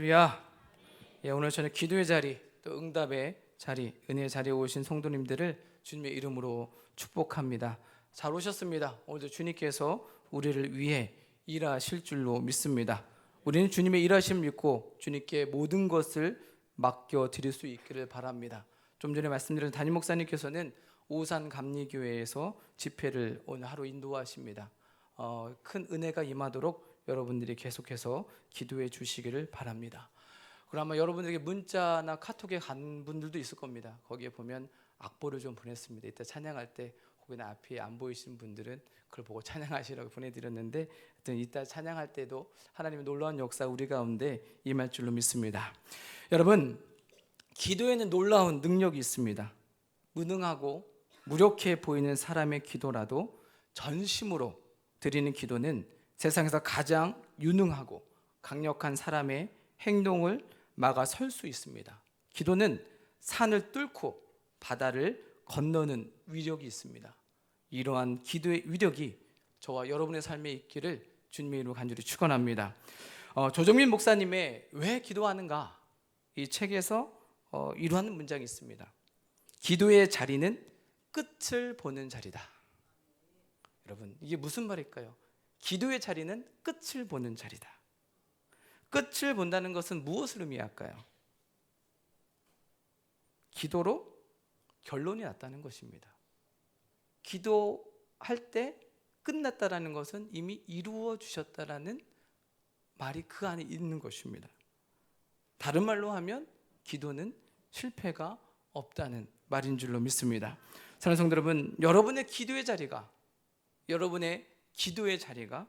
할렐루야. 예, 오늘 저는 기도의 자리, 또 응답의 자리, 은혜의 자리에 오신 성도님들을 주님의 이름으로 축복합니다. 잘 오셨습니다. 오늘도 주님께서 우리를 위해 일하실 줄로 믿습니다. 우리는 주님의 일하심을 믿고 주님께 모든 것을 맡겨 드릴 수 있기를 바랍니다. 좀 전에 말씀드린 담임 목사님께서는 오산 감리교회에서 집회를 오늘 하루 인도하십니다. 어, 큰 은혜가 임하도록 여러분들이 계속해서 기도해 주시기를 바랍니다. 그럼 아마 여러분들에게 문자나 카톡에 간 분들도 있을 겁니다. 거기에 보면 악보를 좀 보냈습니다. 이따 찬양할 때 혹은 앞에 안 보이신 분들은 그걸 보고 찬양하시라고 보내드렸는데 하여튼 이따 찬양할 때도 하나님의 놀라운 역사 우리 가운데 임할 줄로 믿습니다. 여러분 기도에는 놀라운 능력이 있습니다. 무능하고 무력해 보이는 사람의 기도라도 전심으로 드리는 기도는 세상에서 가장 유능하고 강력한 사람의 행동을 막아 설 수 있습니다. 기도는 산을 뚫고 바다를 건너는 위력이 있습니다. 이러한 기도의 위력이 저와 여러분의 삶에 있기를 주님의 이름으로 간절히 축원합니다. 어, 조정민 목사님의 왜 기도하는가 이 책에서 어, 이러한 문장이 있습니다. 기도의 자리는 끝을 보는 자리다. 여러분 이게 무슨 말일까요? 기도의 자리는 끝을 보는 자리다. 끝을 본다는 것은 무엇을 의미할까요? 기도로 결론이 났다는 것입니다. 기도할 때 끝났다라는 것은 이미 이루어 주셨다라는 말이 그 안에 있는 것입니다. 다른 말로 하면 기도는 실패가 없다는 말인 줄로 믿습니다. 사랑하는 성도 여러분, 여러분의 기도의 자리가 여러분의 기도의 자리가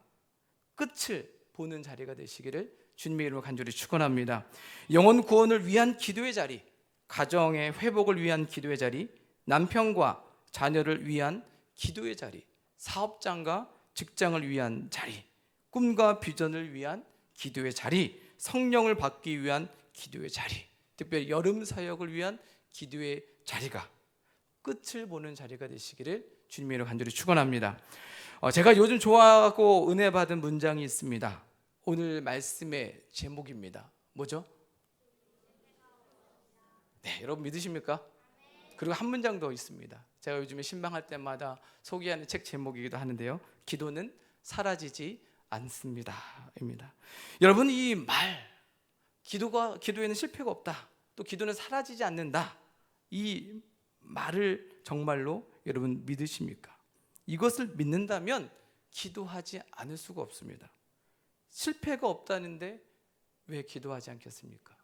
끝을 보는 자리가 되시기를 주님의 이름으로 간절히 축원합니다. 영혼 구원을 위한 기도의 자리, 가정의 회복을 위한 기도의 자리, 남편과 자녀를 위한 기도의 자리, 사업장과 직장을 위한 자리, 꿈과 비전을 위한 기도의 자리, 성령을 받기 위한 기도의 자리, 특별히 여름 사역을 위한 기도의 자리가 끝을 보는 자리가 되시기를 주님의 이름으로 간절히 축원합니다. 어, 제가 요즘 좋아하고 은혜 받은 문장이 있습니다. 오늘 말씀의 제목입니다. 뭐죠? 네, 여러분 믿으십니까? 그리고 한 문장 더 있습니다. 제가 요즘에 신방할 때마다 소개하는 책 제목이기도 하는데요. 기도는 사라지지 않습니다.입니다. 여러분 이 말, 기도가 기도에는 실패가 없다. 또 기도는 사라지지 않는다. 이 말을 정말로 여러분 믿으십니까? 이것을 믿는다면 기도하지 않을 수가 없습니다. 실패가 없다는데 왜 기도하지 않겠습니까?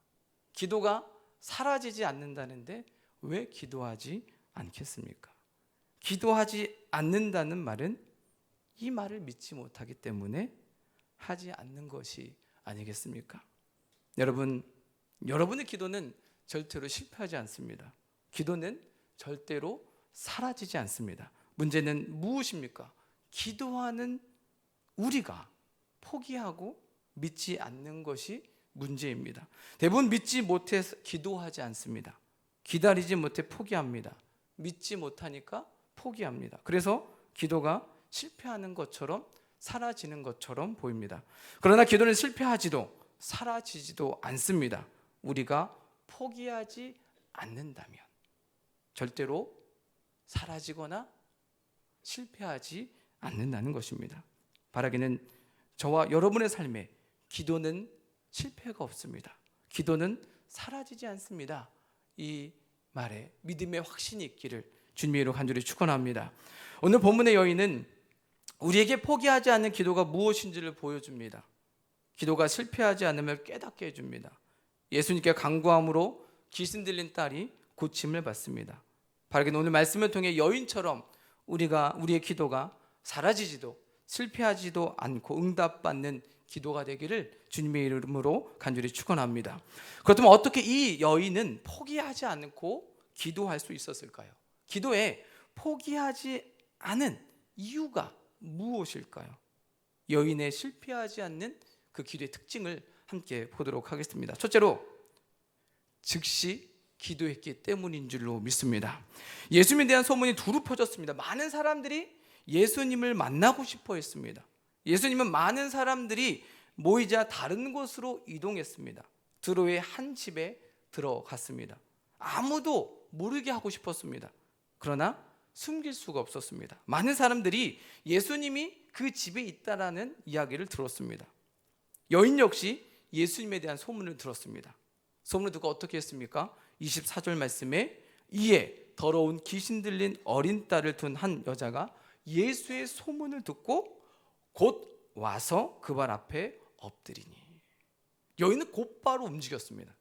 기도가 사라지지 않는다는데 왜 기도하지 않겠습니까? 기도하지 않는다는 말은 이 말을 믿지 못하기 때문에 하지 않는 것이 아니겠습니까? 여러분, 여러분의 기도는 절대로 실패하지 않습니다. 기도는 절대로 사라지지 않습니다. 문제는 무엇입니까? 기도하는 우리가 포기하고 믿지 않는 것이 문제입니다. 대부분 믿지 못해서 기도하지 않습니다. 기다리지 못해 포기합니다. 믿지 못하니까 포기합니다. 그래서 기도가 실패하는 것처럼 사라지는 것처럼 보입니다. 그러나 기도는 실패하지도 사라지지도 않습니다. 우리가 포기하지 않는다면 절대로 사라지거나 실패하지 않는다는 것입니다. 바라기는 저와 여러분의 삶에 기도는 실패가 없습니다. 기도는 사라지지 않습니다. 이 말에 믿음의 확신이 있기를 주님의 이름으로 간절히 축원합니다. 오늘 본문의 여인은 우리에게 포기하지 않는 기도가 무엇인지를 보여줍니다. 기도가 실패하지 않으면 깨닫게 해줍니다. 예수님께 간구함으로 귀신 들린 딸이 고침을 받습니다. 바르게 오늘 말씀을 통해 여인처럼 우리가 우리의 기도가 사라지지도 실패하지도 않고 응답받는 기도가 되기를 주님의 이름으로 간절히 축원합니다. 그렇다면 어떻게 이 여인은 포기하지 않고 기도할 수 있었을까요? 기도에 포기하지 않은 이유가 무엇일까요? 여인의 실패하지 않는 그 기도의 특징을 함께 보도록 하겠습니다. 첫째로 즉시 기도했기 때문인 줄로 믿습니다. 예수님에 대한 소문이 두루 퍼졌습니다. 많은 사람들이 예수님을 만나고 싶어 했습니다. 예수님은 많은 사람들이 모이자 다른 곳으로 이동했습니다. 드로의 한 집에 들어갔습니다. 아무도 모르게 하고 싶었습니다. 그러나 숨길 수가 없었습니다. 많은 사람들이 예수님이 그 집에 있다라는 이야기를 들었습니다. 여인 역시 예수님에 대한 소문을 들었습니다. 소문을 듣고 어떻게 했습니까? 24절 말씀에 이에 더러운 귀신 들린 어린 딸을 둔 한 여자가 예수의 소문을 듣고 곧 와서 그 발 앞에 엎드리니 여인은 곧바로 움직였습니다.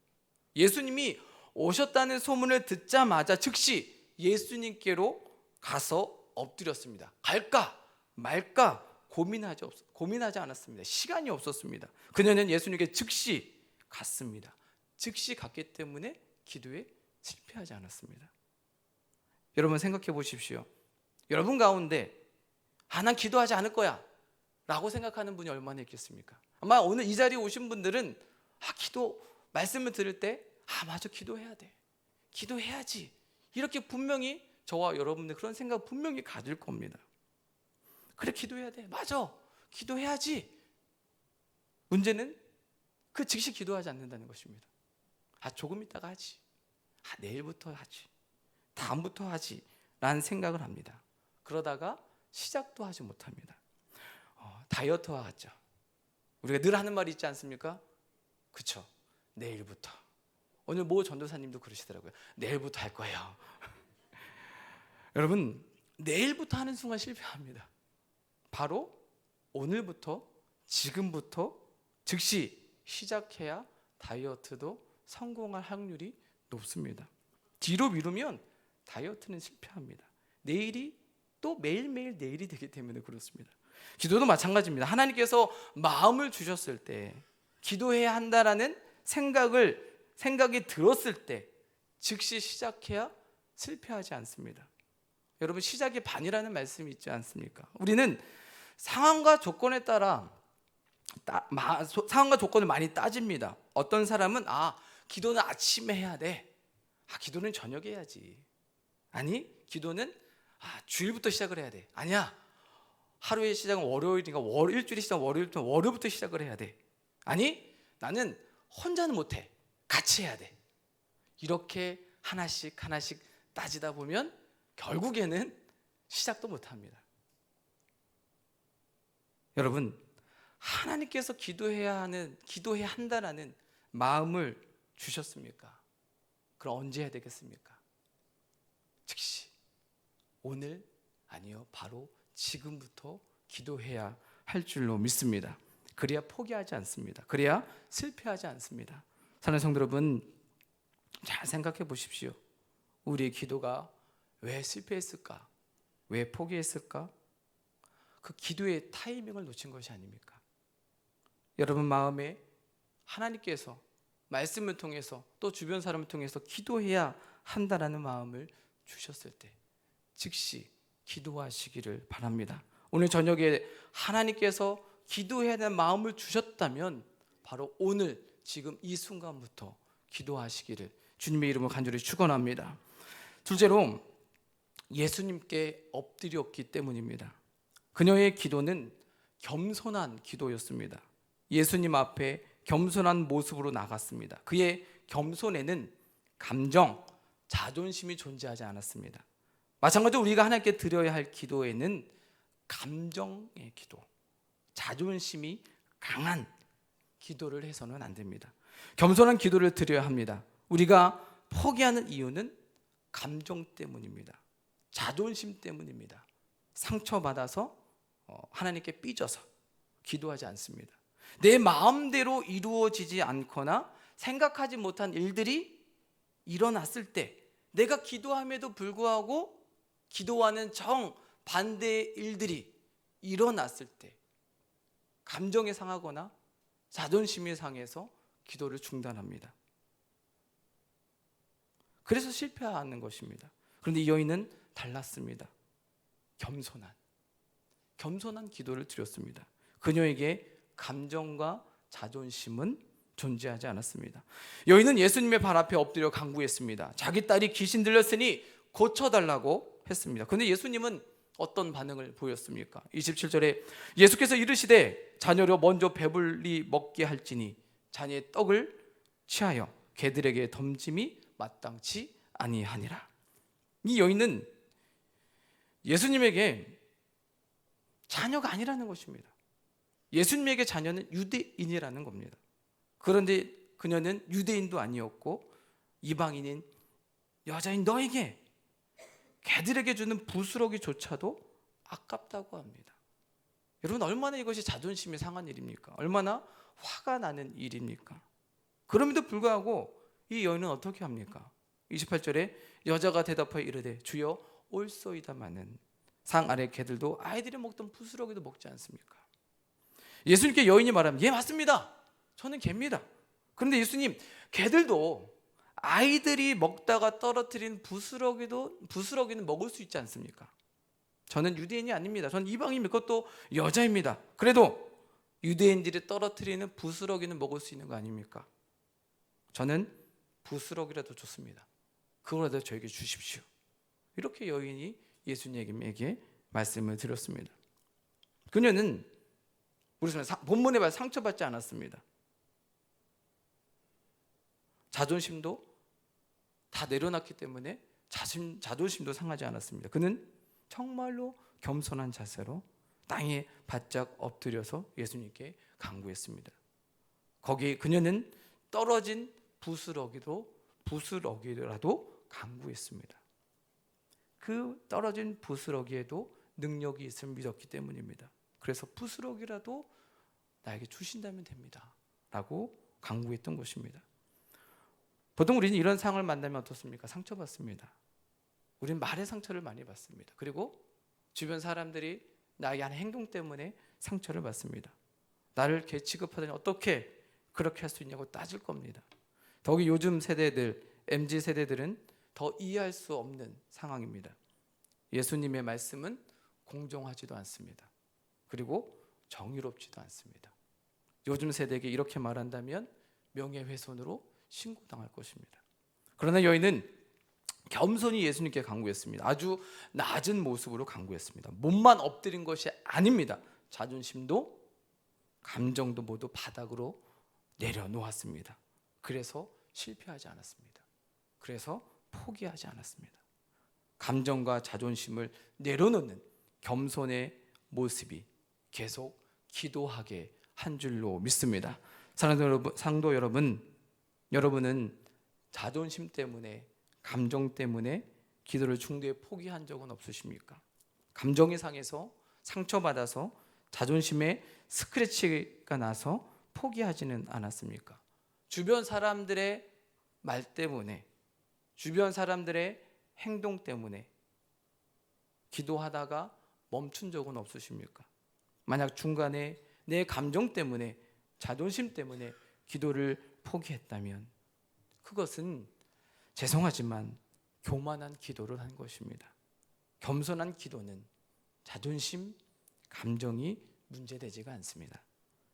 예수님이 오셨다는 소문을 듣자마자 즉시 예수님께로 가서 엎드렸습니다. 갈까 말까 고민하지 없, 고민하지 않았습니다. 시간이 없었습니다. 그녀는 예수님께 즉시 갔습니다. 즉시 갔기 때문에 기도에 실패하지 않았습니다. 여러분 생각해 보십시오. 여러분 가운데 아, 난 기도하지 않을 거야. 라고 생각하는 분이 얼마나 있겠습니까? 아마 오늘 이 자리에 오신 분들은 아, 기도 말씀을 들을 때 아, 맞아. 기도해야 돼. 기도해야지. 이렇게 분명히 저와 여러분들 그런 생각 분명히 가질 겁니다. 그래 기도해야 돼. 맞아. 기도해야지. 문제는 그 즉시 기도하지 않는다는 것입니다. 아, 조금 있다가 하지. 아, 내일부터 하지. 다음부터 하지. 라는 생각을 합니다. 그러다가 시작도 하지 못합니다. 어, 다이어트와 같죠. 우리가 늘 하는 말이 있지 않습니까? 그쵸. 내일부터. 오늘 모 전도사님도 그러시더라고요. 내일부터 할 거예요. 여러분, 내일부터 하는 순간 실패합니다. 바로 오늘부터, 지금부터 즉시 시작해야 다이어트도 성공할 확률이 높습니다. 뒤로 미루면 다이어트는 실패합니다. 내일이 또 매일매일 내일이 되기 때문에 그렇습니다. 기도도 마찬가지입니다. 하나님께서 마음을 주셨을 때 기도해야 한다라는 생각을 생각이 들었을 때 즉시 시작해야 실패하지 않습니다. 여러분 시작이 반이라는 말씀이 있지 않습니까? 우리는 상황과 조건에 따라 따, 마, 소, 상황과 조건을 많이 따집니다. 어떤 사람은 아 기도는 아침에 해야 돼. 아 기도는 저녁에 해야지. 아니 기도는 아 주일부터 시작을 해야 돼. 아니야 하루의 시작은 월요일이니까 월 일주일의 시작 월요일부터 월요일부터 시작을 해야 돼. 아니 나는 혼자는 못 해. 같이 해야 돼. 이렇게 하나씩 하나씩 따지다 보면 결국에는 시작도 못 합니다. 여러분, 하나님께서 기도해야 하는, 기도해야 한다라는 마음을 주셨습니까? 그럼 언제 해야 되겠습니까? 즉시. 오늘 아니요. 바로 지금부터 기도해야 할 줄로 믿습니다. 그래야 포기하지 않습니다. 그래야 실패하지 않습니다. 사는 성도 여러분, 잘 생각해 보십시오. 우리의 기도가 왜 실패했을까? 왜 포기했을까? 그 기도의 타이밍을 놓친 것이 아닙니까? 여러분 마음에 하나님께서 말씀을 통해서 또 주변 사람을 통해서 기도해야 한다라는 마음을 주셨을 때 즉시 기도하시기를 바랍니다. 오늘 저녁에 하나님께서 기도해야 되는 마음을 주셨다면 바로 오늘 지금 이 순간부터 기도하시기를 주님의 이름으로 간절히 축원합니다. 둘째로 예수님께 엎드렸기 때문입니다. 그녀의 기도는 겸손한 기도였습니다. 예수님 앞에 겸손한 모습으로 나갔습니다. 그의 겸손에는 감정, 자존심이 존재하지 않았습니다. 마찬가지로 우리가 하나님께 드려야 할 기도에는 감정의 기도, 자존심이 강한 기도를 해서는 안 됩니다. 겸손한 기도를 드려야 합니다. 우리가 포기하는 이유는 감정 때문입니다. 자존심 때문입니다. 상처받아서 어, 하나님께 삐져서 기도하지 않습니다. 내 마음대로 이루어지지 않거나 생각하지 못한 일들이 일어났을 때 내가 기도함에도 불구하고 기도와는 정 반대의 일들이 일어났을 때 감정이 상하거나 자존심이 상해서 기도를 중단합니다. 그래서 실패하는 것입니다. 그런데 이 여인은 달랐습니다. 겸손한 겸손한 기도를 드렸습니다. 그녀에게 감정과 자존심은 존재하지 않았습니다. 여인은 예수님의 발 앞에 엎드려 간구했습니다. 자기 딸이 귀신 들렸으니 고쳐달라고 했습니다. 그런데 예수님은 어떤 반응을 보였습니까? 27절에 예수께서 이르시되 자녀려 먼저 배불리 먹게 할지니 자녀의 떡을 취하여 개들에게 덤짐이 마땅치 아니하니라. 이 여인은 예수님에게 자녀가 아니라는 것입니다. 예수님에게 자녀는 유대인이라는 겁니다. 그런데 그녀는 유대인도 아니었고 이방인인 여자인 너에게 개들에게 주는 부스러기조차도 아깝다고 합니다. 여러분 얼마나 이것이 자존심이 상한 일입니까? 얼마나 화가 나는 일입니까? 그럼에도 불구하고 이 여인은 어떻게 합니까? 28절에 여자가 대답하여 이르되 주여 올소이다마는 상 아래 개들도 아이들이 먹던 부스러기도 먹지 않습니까? 예수님께 여인이 말하면 예 맞습니다. 저는 개입니다. 그런데 예수님 개들도 아이들이 먹다가 떨어뜨린 부스러기도 부스러기는 먹을 수 있지 않습니까? 저는 유대인이 아닙니다. 저는 이방인입니다. 그것도 여자입니다. 그래도 유대인들이 떨어뜨리는 부스러기는 먹을 수 있는 거 아닙니까? 저는 부스러기라도 좋습니다. 그거라도 저에게 주십시오. 이렇게 여인이 예수님에게 말씀을 드렸습니다. 그녀는 우리 본문에 봐 상처받지 않았습니다. 자존심도 다 내려놨기 때문에 자신, 자존심도 상하지 않았습니다. 그는 정말로 겸손한 자세로 땅에 바짝 엎드려서 예수님께 간구했습니다. 거기 그녀는 떨어진 부스러기도 부스러기라도 간구했습니다. 그 떨어진 부스러기에도 능력이 있음을 믿었기 때문입니다. 그래서 부스러기라도 나에게 주신다면 됩니다. 라고 간구했던 것입니다. 보통 우리는 이런 상을 만나면 어떻습니까? 상처받습니다. 우리는 말의 상처를 많이 받습니다. 그리고 주변 사람들이 나에게 하는 행동 때문에 상처를 받습니다. 나를 개 취급하더니 어떻게 그렇게 할 수 있냐고 따질 겁니다. 더욱이 요즘 세대들, MZ 세대들은 더 이해할 수 없는 상황입니다. 예수님의 말씀은 공정하지도 않습니다. 그리고 정의롭지도 않습니다. 요즘 세대에게 이렇게 말한다면 명예훼손으로 신고당할 것입니다. 그러나 여인은 겸손히 예수님께 간구했습니다. 아주 낮은 모습으로 간구했습니다. 몸만 엎드린 것이 아닙니다. 자존심도 감정도 모두 바닥으로 내려놓았습니다. 그래서 실패하지 않았습니다. 그래서 포기하지 않았습니다. 감정과 자존심을 내려놓는 겸손의 모습이 계속 기도하게 한 줄로 믿습니다. 사랑하는 여러분, 상도 여러분, 여러분은 자존심 때문에 감정 때문에 기도를 중도에 포기한 적은 없으십니까? 감정이 상해서 상처받아서 자존심에 스크래치가 나서 포기하지는 않았습니까? 주변 사람들의 말 때문에 주변 사람들의 행동 때문에 기도하다가 멈춘 적은 없으십니까? 만약 중간에 내 감정 때문에 자존심 때문에 기도를 포기했다면 그것은 죄송하지만 교만한 기도를 한 것입니다. 겸손한 기도는 자존심, 감정이 문제되지가 않습니다.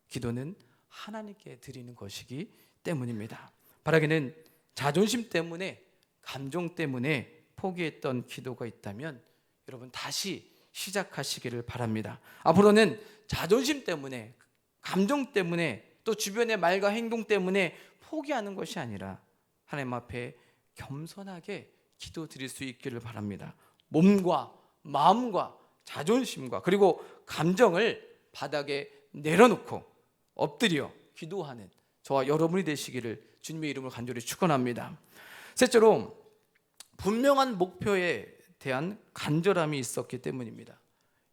기도는 하나님께 드리는 것이기 때문입니다. 바라기는 자존심 때문에 감정 때문에 포기했던 기도가 있다면 여러분 다시 시작하시기를 바랍니다. 앞으로는 자존심 때문에 감정 때문에 또 주변의 말과 행동 때문에 포기하는 것이 아니라 하나님 앞에 겸손하게 기도 드릴 수 있기를 바랍니다. 몸과 마음과 자존심과 그리고 감정을 바닥에 내려놓고 엎드려 기도하는 저와 여러분이 되시기를 주님의 이름으로 간절히 축원합니다. 셋째로 분명한 목표에 대한 간절함이 있었기 때문입니다.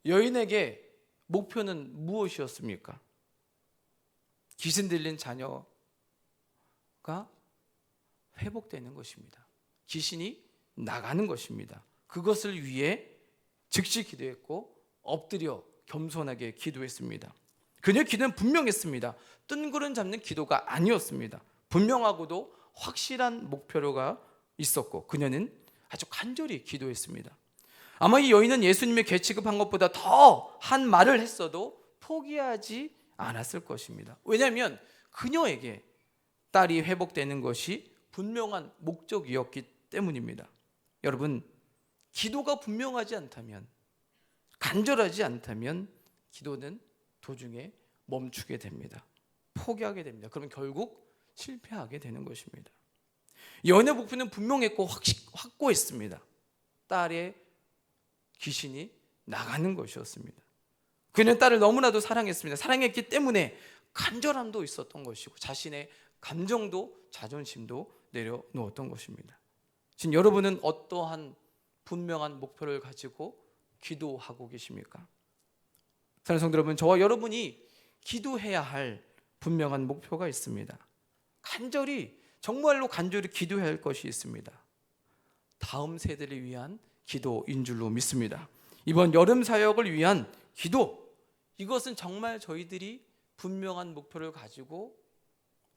여인에게 목표는 무엇이었습니까? 귀신 들린 자녀가 회복되는 것입니다. 귀신이 나가는 것입니다. 그것을 위해 즉시 기도했고 엎드려 겸손하게 기도했습니다. 그녀의 기도는 분명했습니다. 뜬구름 잡는 기도가 아니었습니다. 분명하고도 확실한 목표가 있었고 그녀는 아주 간절히 기도했습니다. 아마 이 여인은 예수님의 개취급한 것보다 더 한 말을 했어도 포기하지 않았을 것입니다. 왜냐하면 그녀에게 딸이 회복되는 것이 분명한 목적이었기 때문입니다. 여러분, 기도가 분명하지 않다면, 간절하지 않다면, 기도는 도중에 멈추게 됩니다. 포기하게 됩니다. 그러면 결국 실패하게 되는 것입니다. 연애 목표는 분명했고 확고했습니다. 딸의 귀신이 나가는 것이었습니다. 그는 딸을 너무나도 사랑했습니다. 사랑했기 때문에 간절함도 있었던 것이고 자신의 감정도 자존심도 내려놓았던 것입니다. 지금 여러분은 어떠한 분명한 목표를 가지고 기도하고 계십니까? 사랑하는 성도 여러분, 저와 여러분이 기도해야 할 분명한 목표가 있습니다. 간절히 정말로 간절히 기도해야 할 것이 있습니다. 다음 세대를 위한 기도인 줄로 믿습니다. 이번 여름 사역을 위한 기도 이것은 정말 저희들이 분명한 목표를 가지고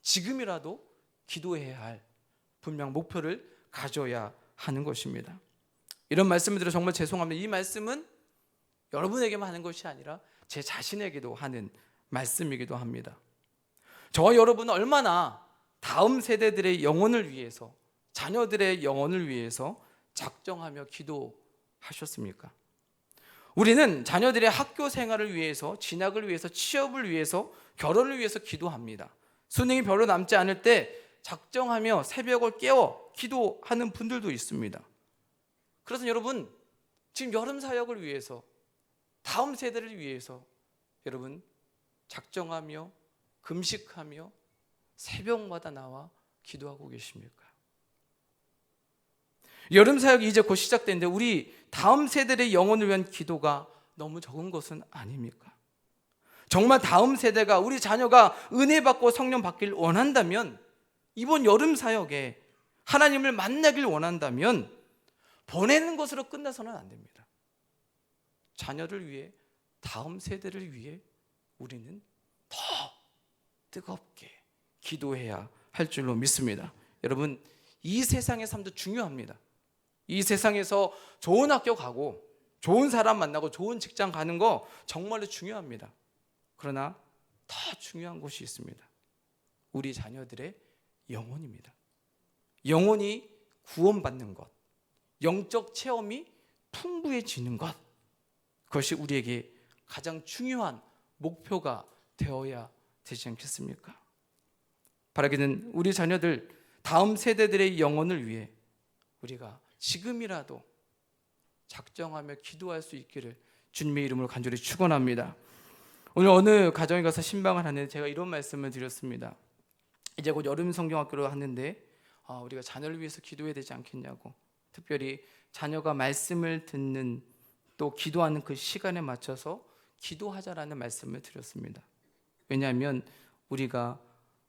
지금이라도 기도해야 할 분명 목표를 가져야 하는 것입니다. 이런 말씀을 들어 정말 죄송합니다. 이 말씀은 여러분에게만 하는 것이 아니라 제 자신에게도 하는 말씀이기도 합니다. 저와 여러분은 얼마나 다음 세대들의 영혼을 위해서 자녀들의 영혼을 위해서 작정하며 기도하셨습니까? 우리는 자녀들의 학교 생활을 위해서, 진학을 위해서, 취업을 위해서, 결혼을 위해서 기도합니다. 수능이 별로 남지 않을 때 작정하며 새벽을 깨워 기도하는 분들도 있습니다. 그래서 여러분, 지금 여름 사역을 위해서, 다음 세대를 위해서 여러분 작정하며 금식하며 새벽마다 나와 기도하고 계십니까? 여름 사역이 이제 곧 시작되는데 우리 다음 세대의 영혼을 위한 기도가 너무 적은 것은 아닙니까? 정말 다음 세대가 우리 자녀가 은혜 받고 성령 받길 원한다면 이번 여름 사역에 하나님을 만나길 원한다면 보내는 것으로 끝나서는 안 됩니다. 자녀를 위해 다음 세대를 위해 우리는 더 뜨겁게 기도해야 할 줄로 믿습니다. 여러분, 이 세상의 삶도 중요합니다. 이 세상에서 좋은 학교 가고 좋은 사람 만나고 좋은 직장 가는 거 정말로 중요합니다. 그러나 더 중요한 것이 있습니다. 우리 자녀들의 영혼입니다. 영혼이 구원받는 것, 영적 체험이 풍부해지는 것, 그것이 우리에게 가장 중요한 목표가 되어야 되지 않겠습니까? 바라기는 우리 자녀들 다음 세대들의 영혼을 위해 우리가 지금이라도 작정하며 기도할 수 있기를 주님의 이름으로 간절히 축원합니다. 오늘 어느 가정에 가서 신방을 하는데 제가 이런 말씀을 드렸습니다. 이제 곧 여름 성경학교로 하는데 아, 우리가 자녀를 위해서 기도해야 되지 않겠냐고. 특별히 자녀가 말씀을 듣는 또 기도하는 그 시간에 맞춰서 기도하자라는 말씀을 드렸습니다. 왜냐하면 우리가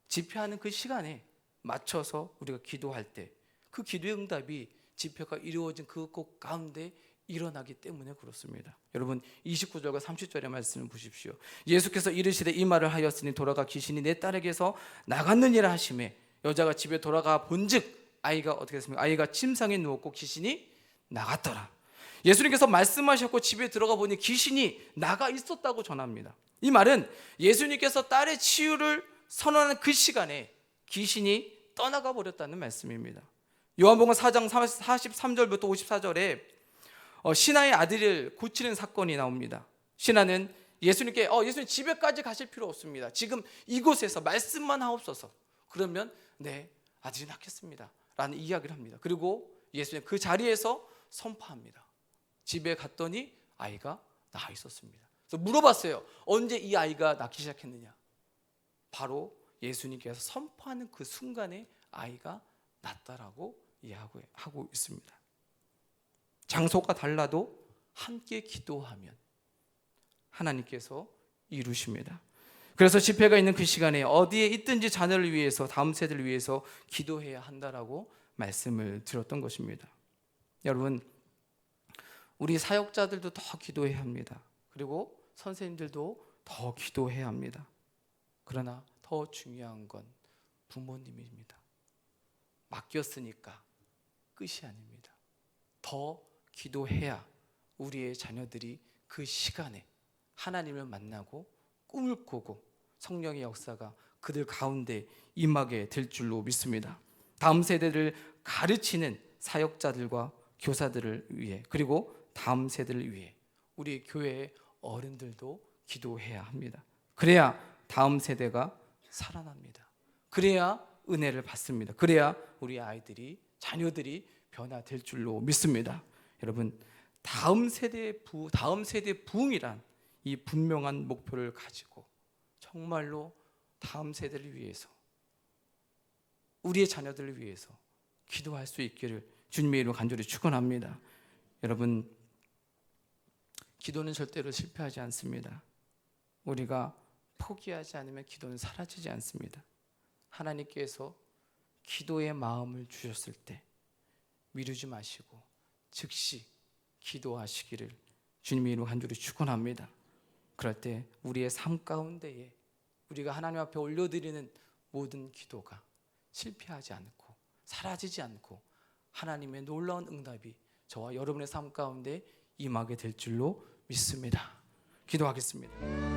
집회하는 그 시간에 맞춰서 우리가 기도할 때 그 기도의 응답이 집회가 이루어진 그 곳 가운데 일어나기 때문에 그렇습니다. 여러분 29절과 30절의 말씀을 보십시오. 예수께서 이르시되 이 말을 하였으니 돌아가 귀신이 내 딸에게서 나갔느니라 하심에 여자가 집에 돌아가 본즉 아이가 어떻게 됐습니까? 아이가 침상에 누웠고 귀신이 나갔더라. 예수님께서 말씀하셨고 집에 들어가 보니 귀신이 나가 있었다고 전합니다. 이 말은 예수님께서 딸의 치유를 선언하는 그 시간에 귀신이 떠나가 버렸다는 말씀입니다. 요한복음 4장 43절부터 54절에 어, 신하의 아들을 고치는 사건이 나옵니다. 신하는 예수님께 어, 예수님 집에까지 가실 필요 없습니다. 지금 이곳에서 말씀만 하옵소서. 그러면 네 아들이 낳겠습니다. 라는 이야기를 합니다. 그리고 예수님 그 자리에서 선포합니다. 집에 갔더니 아이가 낳아 있었습니다. 그래서 물어봤어요. 언제 이 아이가 낳기 시작했느냐? 바로 예수님께서 선포하는 그 순간에 아이가 낳다라고 이야기하고 하고 있습니다. 장소가 달라도 함께 기도하면 하나님께서 이루십니다. 그래서 집회가 있는 그 시간에 어디에 있든지 자녀를 위해서 다음 세대를 위해서 기도해야 한다라고 말씀을 드렸던 것입니다. 여러분 우리 사역자들도 더 기도해야 합니다. 그리고 선생님들도 더 기도해야 합니다. 그러나 더 중요한 건 부모님입니다. 맡겼으니까 끝이 아닙니다. 더 기도해야 우리의 자녀들이 그 시간에 하나님을 만나고 꿈을 꾸고 성령의 역사가 그들 가운데 임하게 될 줄로 믿습니다. 다음 세대를 가르치는 사역자들과 교사들을 위해 그리고 다음 세대를 위해 우리 교회의 어른들도 기도해야 합니다. 그래야 다음 세대가 살아납니다. 그래야 은혜를 받습니다. 그래야 우리 아이들이 자녀들이 변화될 줄로 믿습니다. 여러분 다음 세대 부 다음 세대 부흥이란 이 분명한 목표를 가지고 정말로 다음 세대를 위해서 우리의 자녀들을 위해서 기도할 수 있기를 주님의 이름으로 간절히 축원합니다. 여러분 기도는 절대로 실패하지 않습니다. 우리가 포기하지 않으면 기도는 사라지지 않습니다. 하나님께서 기도의 마음을 주셨을 때 미루지 마시고 즉시 기도하시기를 주님의 이름으로 간절히 축원합니다. 그럴 때 우리의 삶 가운데에 우리가 하나님 앞에 올려드리는 모든 기도가 실패하지 않고 사라지지 않고 하나님의 놀라운 응답이 저와 여러분의 삶 가운데 임하게 될 줄로 믿습니다. 기도하겠습니다.